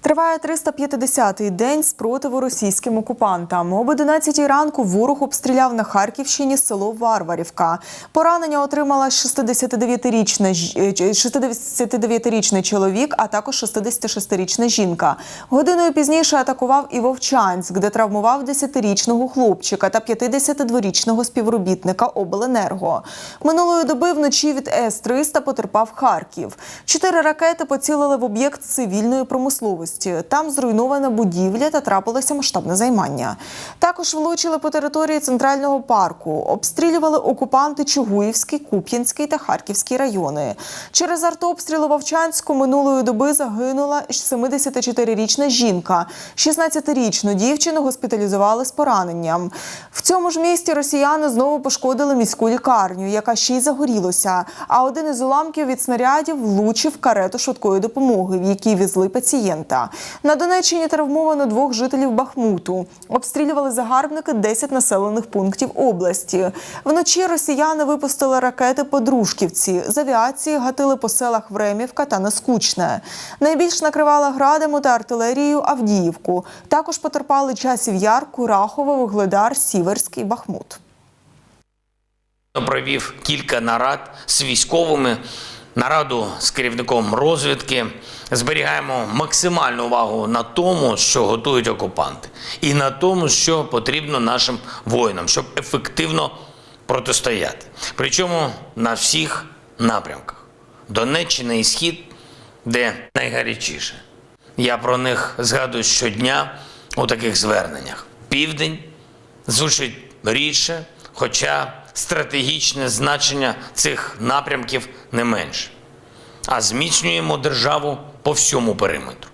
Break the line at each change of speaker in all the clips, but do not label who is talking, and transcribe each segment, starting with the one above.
Триває 350-й день спротиву російським окупантам. Об 11 ранку ворог обстріляв на Харківщині село Варварівка. Поранення отримала 69-річна ж- е, 69-річний чоловік, а також 66-річна жінка. Годиною пізніше атакував і Вовчанськ, де травмував 10-річного хлопчика та 52-річного співробітника обленерго. Минулої доби вночі від С-300 потерпав Харків. Чотири ракети поцілили в об'єкт цивільної промисловості. Там зруйнована будівля та трапилося масштабне займання. Також влучили по території центрального парку. Обстрілювали окупанти Чугуївський, Куп'янський та Харківський райони. Через артобстріли Вовчанську минулої доби загинула 74-річна жінка. 16-річну дівчину госпіталізували з пораненням. В цьому ж місті росіяни знову пошкодили міську лікарню, яка ще й загорілася. А один із уламків від снарядів влучив карету швидкої допомоги, в якій везли пацієнта. На Донеччині травмовано двох жителів Бахмуту. Обстрілювали загарбники 10 населених пунктів області. Вночі росіяни випустили ракети по Дружківці. З авіації гатили по селах Времівка та Нескучне. Найбільш накривала градами та артилерією Авдіївку. Також потерпали часів Яр, Курахово, Вугледар, Сіверський, Бахмут.
Провів кілька нарад з військовими, нараду з керівником розвідки. Зберігаємо максимальну увагу на тому, що готують окупанти, і на тому, що потрібно нашим воїнам, щоб ефективно протистояти. Причому на всіх напрямках Донеччина і Схід, де найгарячіше. Я про них згадую щодня у таких зверненнях. Південь звучить рідше, хоча стратегічне значення цих напрямків не менше. А зміцнюємо державу по всьому периметру.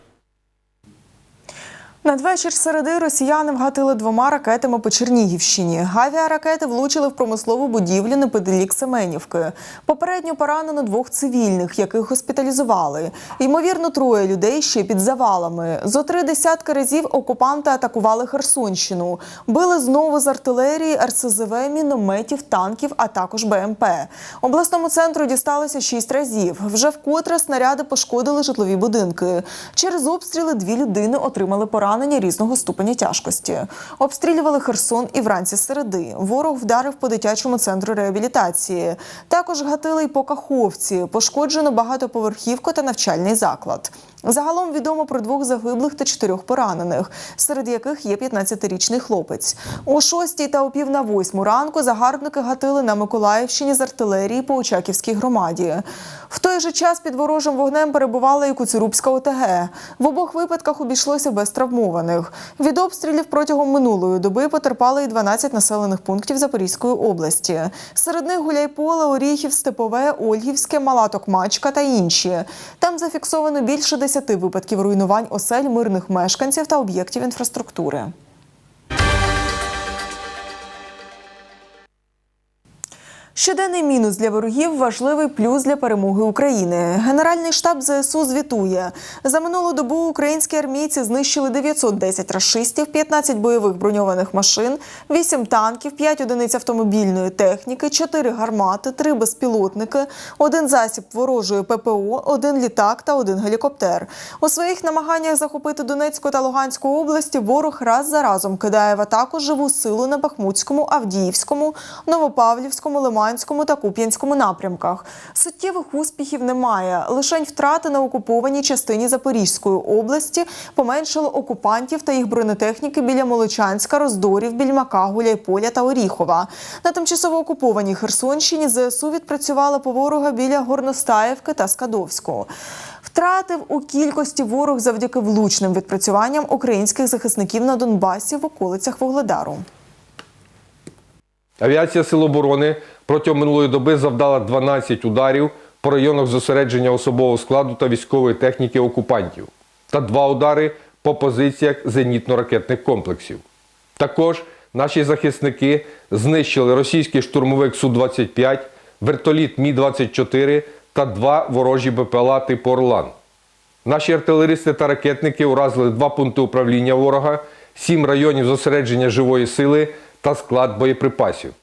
Надвечір середи росіяни вгатили двома ракетами по Чернігівщині. Авіаракети влучили в промислову будівлю неподалік Семенівки. Попередньо поранено двох цивільних, яких госпіталізували. Ймовірно, троє людей ще під завалами. Зо три десятки разів окупанти атакували Херсонщину. Били знову з артилерії, РСЗВ, мінометів, танків, а також БМП. Обласному центру дісталося шість разів. Вже вкотре снаряди пошкодили житлові будинки. Через обстріли дві людини отримали поранення різного ступеня тяжкості. Обстрілювали Херсон і вранці середи. Ворог вдарив по дитячому центру реабілітації. Також гатили й по Каховці. Пошкоджено багатоповерхівку та навчальний заклад. Загалом відомо про двох загиблих та чотирьох поранених, серед яких є 15-річний хлопець. О 6 та о пів на восьму ранку загарбники гатили на Миколаївщині з артилерії по Очаківській громаді. В той же час під ворожим вогнем перебувала і Куцюрубська ОТГ. В обох випадках обійшлося без травмованих. Від обстрілів протягом минулої доби потерпали і 12 населених пунктів Запорізької області. Серед них Гуляйполе, Оріхів, Степове, Ольгівське, Мала Токмачка та інші. Там зафіксовано більше 10 випадків руйнувань осель мирних мешканців та об'єктів інфраструктури. Щоденний мінус для ворогів важливий плюс для перемоги України. Генеральний штаб ЗСУ звітує за минулу добу українські армійці знищили 910 рашистів, 15 бойових броньованих машин, 8 танків, 5 одиниць автомобільної техніки, 4 гармати, 3 безпілотники, один засіб ворожої ППО, один літак та один гелікоптер. У своїх намаганнях захопити Донецьку та Луганську області ворог раз за разом кидає в атаку живу силу на Бахмутському, Авдіївському, Новопавлівському, Лиманському та Куп'янському напрямках. Суттєвих успіхів немає. Лишень втрати на окупованій частині Запорізької області поменшили окупантів та їх бронетехніки біля Молочанська, Роздорів, Більмака, Гуляйполя та Оріхова. На тимчасово окупованій Херсонщині ЗСУ відпрацювали по ворога біля Горностаївки та Скадовського. Втратив у кількості ворог завдяки влучним відпрацюванням українських захисників на Донбасі в околицях Вугледару.
Авіація Сил оборони протягом минулої доби завдала 12 ударів по районах зосередження особового складу та військової техніки окупантів та два удари по позиціях зенітно-ракетних комплексів. Також наші захисники знищили російський штурмовик Су-25, вертоліт Мі-24 та два ворожі БПЛА типу Орлан. Наші артилеристи та ракетники уразили два пункти управління ворога, сім районів зосередження живої сили та склад боєприпасів.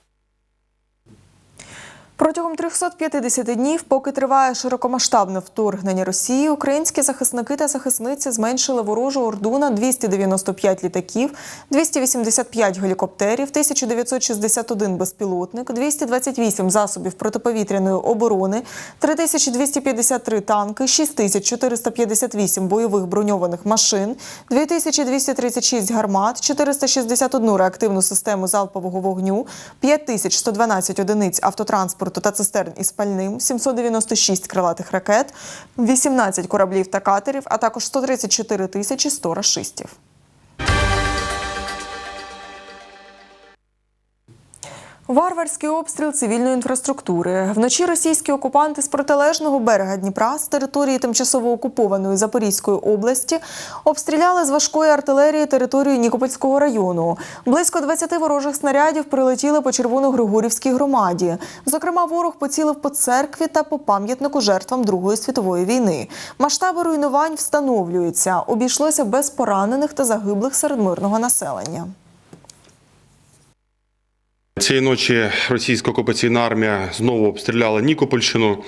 Протягом 350 днів, поки триває широкомасштабне вторгнення Росії, українські захисники та захисниці зменшили ворожу орду на 295 літаків, 285 гелікоптерів, 1961 безпілотник, 228 засобів протиповітряної оборони, 3253 танки, 6458 бойових броньованих машин, 2236 гармат, 461 реактивну систему залпового вогню, 5112 одиниць автотранспорту та цистерн із пальним, 796 крилатих ракет, 18 кораблів та катерів, а також 134 тисячі 100 рашистів. Варварський обстріл цивільної інфраструктури. Вночі російські окупанти з протилежного берега Дніпра з території тимчасово окупованої Запорізької області обстріляли з важкої артилерії територію Нікопольського району. Близько 20 ворожих снарядів прилетіли по Червоногригорівській громаді. Зокрема, ворог поцілив по церкві та по пам'ятнику жертвам Другої світової війни. Масштаби руйнувань встановлюються. Обійшлося без поранених та загиблих серед мирного населення.
Цієї ночі російська окупаційна армія знову обстріляла Нікопольщину.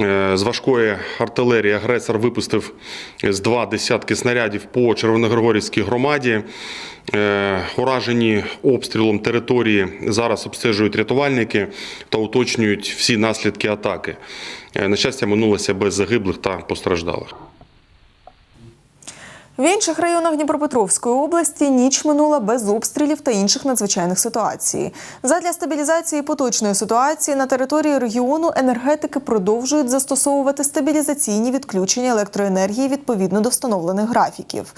Е, З важкої артилерії агресор випустив з два десятки снарядів по Червоногригорівській громаді. Е, Уражені обстрілом території зараз обстежують рятувальники та уточнюють всі наслідки атаки. Е, На щастя, минулося без загиблих та постраждалих.
В інших районах Дніпропетровської області ніч минула без обстрілів та інших надзвичайних ситуацій. Задля стабілізації поточної ситуації на території регіону енергетики продовжують застосовувати стабілізаційні відключення електроенергії відповідно до встановлених графіків.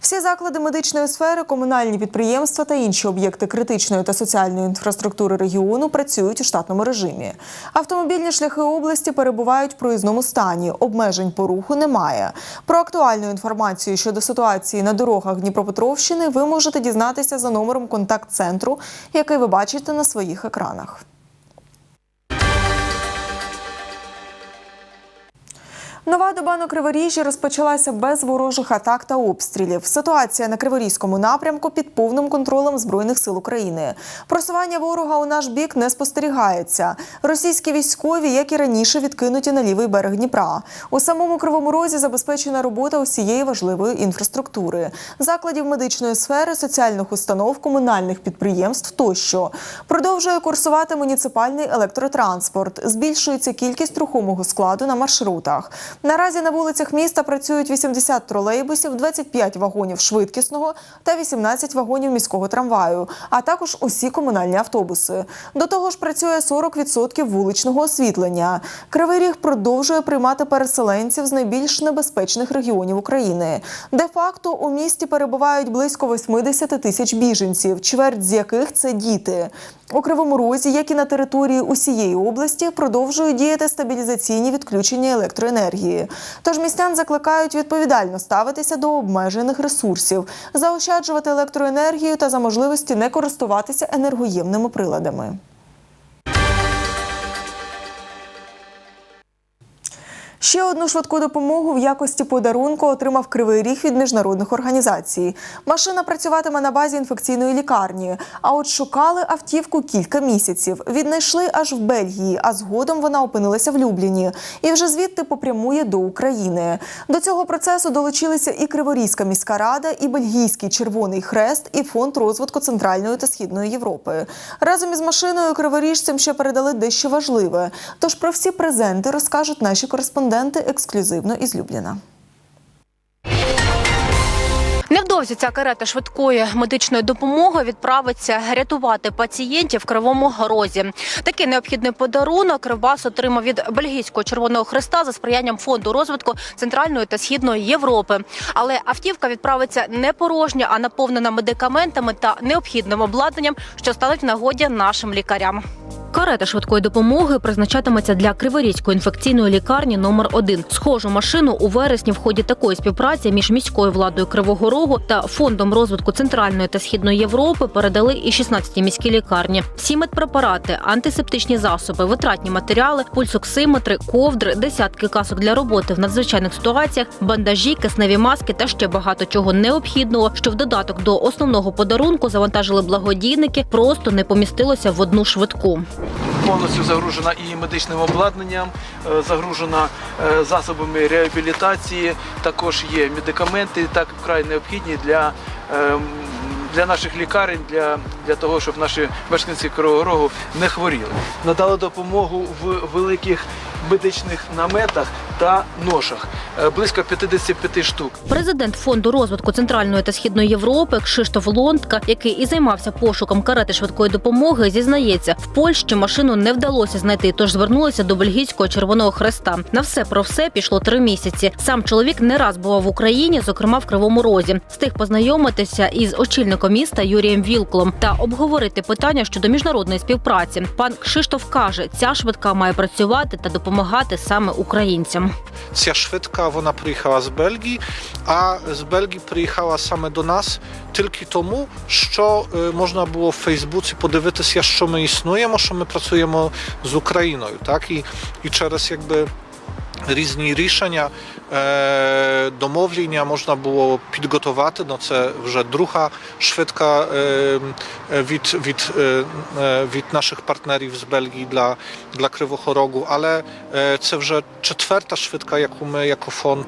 Всі заклади медичної сфери, комунальні підприємства та інші об'єкти критичної та соціальної інфраструктури регіону працюють у штатному режимі. Автомобільні шляхи області перебувають в проїзному стані. Обмежень по руху немає. Про актуальну інформацію щодо ситуації на дорогах Дніпропетровщини ви можете дізнатися за номером контакт-центру, який ви бачите на своїх екранах. Нова доба на Криворіжжі розпочалася без ворожих атак та обстрілів. Ситуація на Криворізькому напрямку під повним контролем Збройних сил України. Просування ворога у наш бік не спостерігається. Російські військові, як і раніше, відкинуті на лівий берег Дніпра. У самому Кривому Розі забезпечена робота усієї важливої інфраструктури, закладів медичної сфери, соціальних установ, комунальних підприємств тощо. Продовжує курсувати муніципальний електротранспорт. Збільшується кількість рухомого складу на маршрутах. Наразі на вулицях міста працюють 80 тролейбусів, 25 вагонів швидкісного та 18 вагонів міського трамваю, а також усі комунальні автобуси. До того ж, працює 40% вуличного освітлення. Кривий Ріг продовжує приймати переселенців з найбільш небезпечних регіонів України. Де-факто у місті перебувають близько 80 тисяч біженців, чверть з яких це діти. У Кривому Розі, як і на території усієї області, продовжують діяти стабілізаційні відключення електроенергії. Тож містян закликають відповідально ставитися до обмежених ресурсів, заощаджувати електроенергію та за можливості не користуватися енергоємними приладами. Ще одну швидку допомогу в якості подарунку отримав Кривий Ріг від міжнародних організацій. Машина працюватиме на базі інфекційної лікарні. А от шукали автівку кілька місяців. Віднайшли аж в Бельгії, а згодом вона опинилася в Любліні. І вже звідти попрямує до України. До цього процесу долучилися і Криворізька міська рада, і Бельгійський Червоний Хрест, і фонд розвитку Центральної та Східної Європи. Разом із машиною криворіжцям ще передали дещо важливе. Тож про всі презенти розкажуть наші кореспонденти ексклюзивно із Любліна.
Невдовзі ця карета швидкої медичної допомоги відправиться рятувати пацієнтів в Кривому Розі. Такий необхідний подарунок Кривбас отримав від Бельгійського Червоного Христа за сприянням фонду розвитку Центральної та Східної Європи. Але автівка відправиться не порожня, а наповнена медикаментами та необхідним обладнанням, що стануть нагоді нашим лікарям. Карета швидкої допомоги призначатиметься для Криворізької інфекційної лікарні номер 1 Схожу машину у вересні в ході такої співпраці між міською владою Кривого Рогу та фондом розвитку Центральної та Східної Європи передали і 16 міські лікарні. Всі медпрепарати, антисептичні засоби, витратні матеріали, пульсоксиметри, ковдри, десятки касок для роботи в надзвичайних ситуаціях, бандажі, кисневі маски та ще багато чого необхідного, що в додаток до основного подарунку завантажили благодійники, просто не помістилося в одну швидку.
Повністю загружена і медичним обладнанням, е, загружена е, засобами реабілітації. Також є медикаменти, так вкрай необхідні для, ем, для наших лікарень, для, для того, щоб наші мешканці Кривого Рогу не хворіли. Надали допомогу в великих медичних наметах та ношах. Е, Близько 55 штук.
Президент фонду розвитку Центральної та Східної Європи Кшиштоф Лондка, який і займався пошуком карети швидкої допомоги, зізнається, в Польщі машину не вдалося знайти, тож звернулися до бельгійського Червоного Хреста. На все про все пішло три місяці. Сам чоловік не раз бував в Україні, зокрема в Кривому Розі. Встиг познайомитися із очільником міста Юрієм Вілклом та обговорити питання щодо міжнародної співпраці. Пан Кшиштоф каже, ця швидка має працювати та допомагати саме українцям.
Ця швидка вона приїхала з Бельгії, а з Бельгії приїхала саме до нас тільки тому, що е, можна було в Фейсбуці подивитися, що ми існуємо, що ми працюємо з Україною. Так? І, і через якби різні рішення, домовлення можна було підготувати. Ну, це вже друга швидка від, від, від наших партнерів з Бельгії для, для Кривого Рогу, але це вже четверта швидка, яку ми jako фонд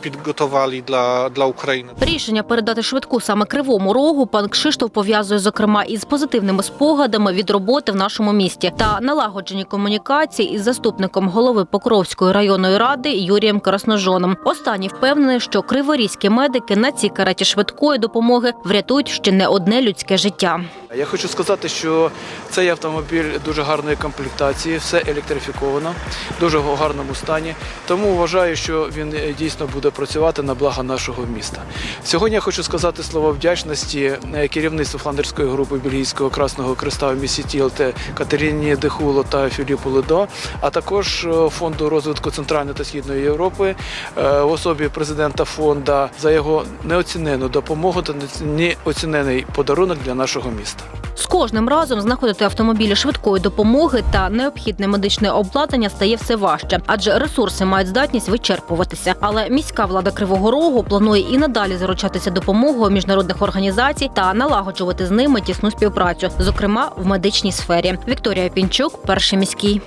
підготували для, для України.
Рішення передати швидку саме кривому рогу пан Кшиштоф пов'язує зокрема із позитивними спогадами від роботи в нашому місті та налагоджені комунікації із заступником голови Покровської районної ради Юрієм Красножоном. Останній впевнений, що криворізькі медики на цій караті швидкої допомоги врятують ще не одне людське життя.
Я хочу сказати, що цей автомобіль дуже гарної комплектації, все електрифіковано, дуже в гарному стані. Тому вважаю, що він е, дійсно буде працювати на благо нашого міста. Сьогодні я хочу сказати слово вдячності е, керівництву фландерської групи Бельгійського Красного Креста в місті Тілте Катерині Дехуло та Філіпу Ледо, а також е, фонду розвитку Центральної та Східної Європи в особі президента фонду за його неоцінену допомогу та неоцінений подарунок для нашого міста.
З кожним разом знаходити автомобілі швидкої допомоги та необхідне медичне обладнання стає все важче, адже ресурси мають здатність вичерпуватися. Але міська влада Кривого Рогу планує і надалі заручатися допомогою міжнародних організацій та налагоджувати з ними тісну співпрацю, зокрема в медичній сфері. Вікторія Пінчук, перший міський.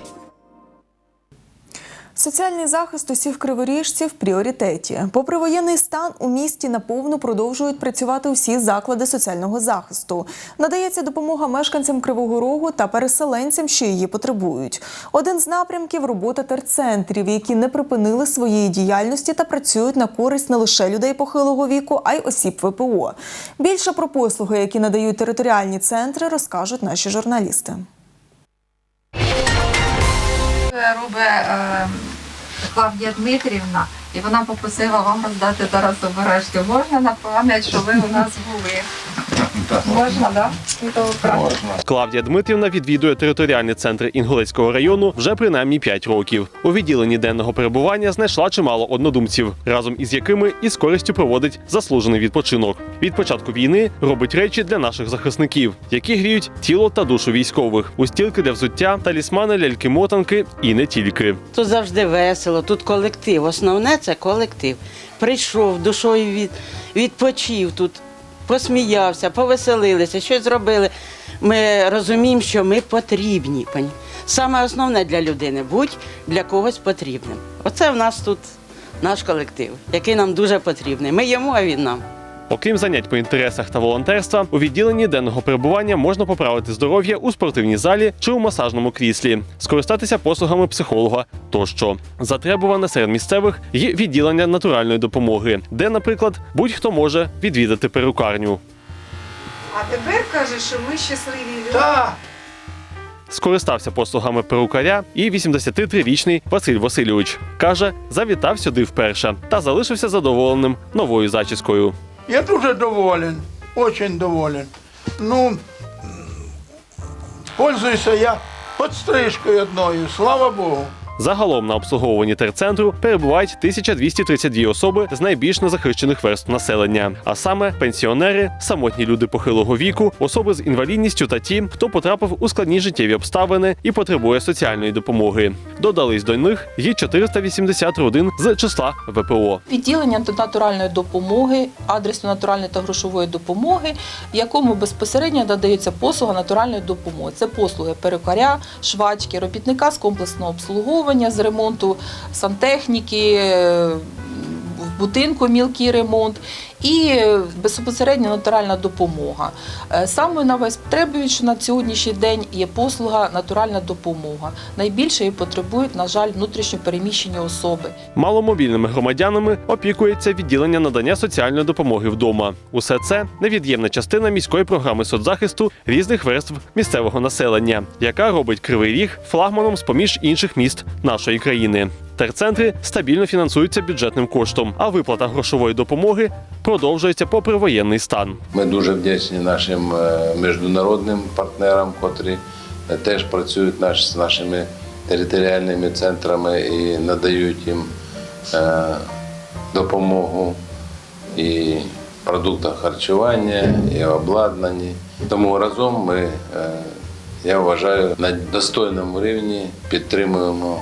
Соціальний захист усіх криворіжців в пріоритеті. Попри воєнний стан, у місті наповну продовжують працювати усі заклади соціального захисту. Надається допомога мешканцям Кривого Рогу та переселенцям, що її потребують. Один з напрямків робота терцентрів, які не припинили своєї діяльності та працюють на користь не лише людей похилого віку, а й осіб ВПО. Більше про послуги, які надають територіальні центри, розкажуть наші журналісти.
робить е, Клавдія Дмитрівна, і вона попросила вам роздати зараз обережки. Можна на пам'ять, що ви у нас були? Можна, так? Добре.
Клавдія Дмитрівна відвідує територіальні центри Інгулецького району вже принаймні 5 років. У відділенні денного перебування знайшла чимало однодумців, разом із якими із користю проводить заслужений відпочинок. Від початку війни робить речі для наших захисників, які гріють тіло та душу військових, устілки для взуття, талісмани, ляльки-мотанки і не тільки.
Тут завжди весело, тут колектив. Основне це колектив. Прийшов, душою від, відпочив тут, посміявся, повеселилися, щось зробили. Ми розуміємо, що ми потрібні. Саме основне для людини будь для когось потрібним. Оце в нас тут наш колектив, який нам дуже потрібний. Ми йому, а він нам.
Окрім занять по інтересах та волонтерства, у відділенні денного перебування можна поправити здоров'я у спортивній залі чи у масажному кріслі, скористатися послугами психолога тощо. Затребуване серед місцевих є відділення натуральної допомоги, де, наприклад, будь-хто може відвідати перукарню.
А тепер каже, що ми щасливі люди.
Скористався послугами перукаря і 83-річний Василь Васильович. Каже, завітав сюди вперше та залишився задоволеним новою зачіскою.
Я дуже доволен, очень доволен. Ну, Пользуюся я подстрижкою одною, слава Богу.
Загалом на обслуговуванні терцентру перебувають 1232 особи з найбільш незахищених верств населення, а саме пенсіонери, самотні люди похилого віку, особи з інвалідністю та ті, хто потрапив у складні життєві обставини і потребує соціальної допомоги. Додались до них і 480 родин з числа ВПО.
Відділення натуральної допомоги, адресу натуральної та грошової допомоги, якому безпосередньо надається послуга натуральної допомоги. Це послуги перукаря, швачки, робітника з комплексного обслуговування, з ремонту сантехніки, е, в будинку мілкий ремонт і е, безпосередньо натуральна допомога. Е, Самою найвостребуванішою на сьогоднішній день є послуга натуральна допомога. Найбільше її потребують, на жаль, внутрішньо переміщені особи.
Маломобільними громадянами опікується відділення надання соціальної допомоги вдома. Усе це невід'ємна частина міської програми соцзахисту різних верств місцевого населення, яка робить кривий ріг флагманом з поміж інших міст нашої країни. Терцентри стабільно фінансуються бюджетним коштом, а виплата грошової допомоги продовжується попри воєнний стан.
Ми дуже вдячні нашим е, міжнародним партнерам, котрі е, теж працюють з нашими територіальними центрами і надають їм е, допомогу і продуктах харчування, і обладнанні. Тому разом ми, я вважаю, на достойному рівні підтримуємо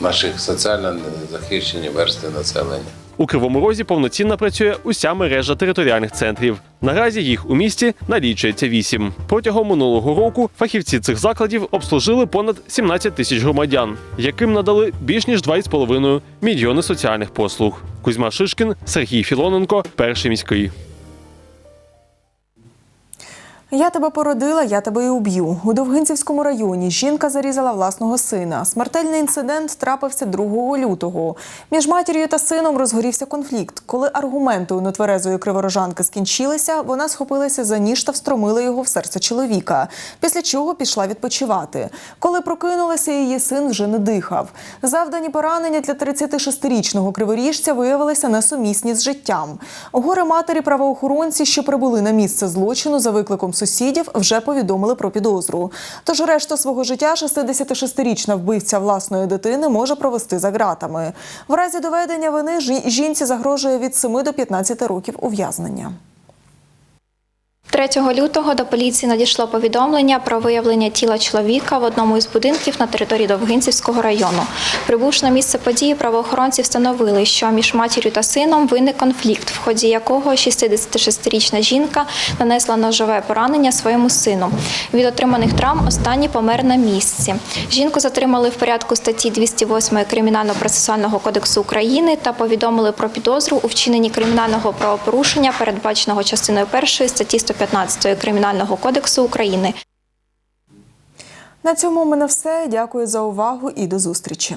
наших соціально незахищені верстви населення.
У Кривому Розі повноцінно працює уся мережа територіальних центрів. Наразі їх у місті налічується вісім. Протягом минулого року фахівці цих закладів обслужили понад 17 тисяч громадян, яким надали більш ніж 2,5 мільйони соціальних послуг. Кузьма Шишкін, Сергій Філоненко, перший міський.
Я тебе породила, я тебе і уб'ю. У Довгинцівському районі жінка зарізала власного сина. Смертельний інцидент трапився 2 лютого. Між матір'ю та сином розгорівся конфлікт. Коли аргументи у нетверезої криворожанки скінчилися, вона схопилася за ніж та встромила його в серце чоловіка. Після чого пішла відпочивати. Коли прокинулася, її син вже не дихав. Завдані поранення для 36-річного криворіжця виявилися несумісні з життям. Горе матері правоохоронці, що прибули на місце злочину за викликом сусідів, вже повідомили про підозру. Тож решту свого життя 66-річна вбивця власної дитини може провести за ґратами. В разі доведення вини жінці загрожує від 7 до 15 років ув'язнення.
3 лютого до поліції надійшло повідомлення про виявлення тіла чоловіка в одному із будинків на території Довгинцівського району. Прибувши на місце події, правоохоронці встановили, що між матір'ю та сином виник конфлікт, в ході якого 66-річна жінка нанесла ножове поранення своєму сину. Від отриманих травм останній помер на місці. Жінку затримали в порядку статті 208 Кримінально-процесуального кодексу України та повідомили про підозру у вчиненні кримінального правопорушення, передбаченого частиною 1 статті 115 Кримінального кодексу України.
На цьому у мене все. Дякую за увагу і до зустрічі.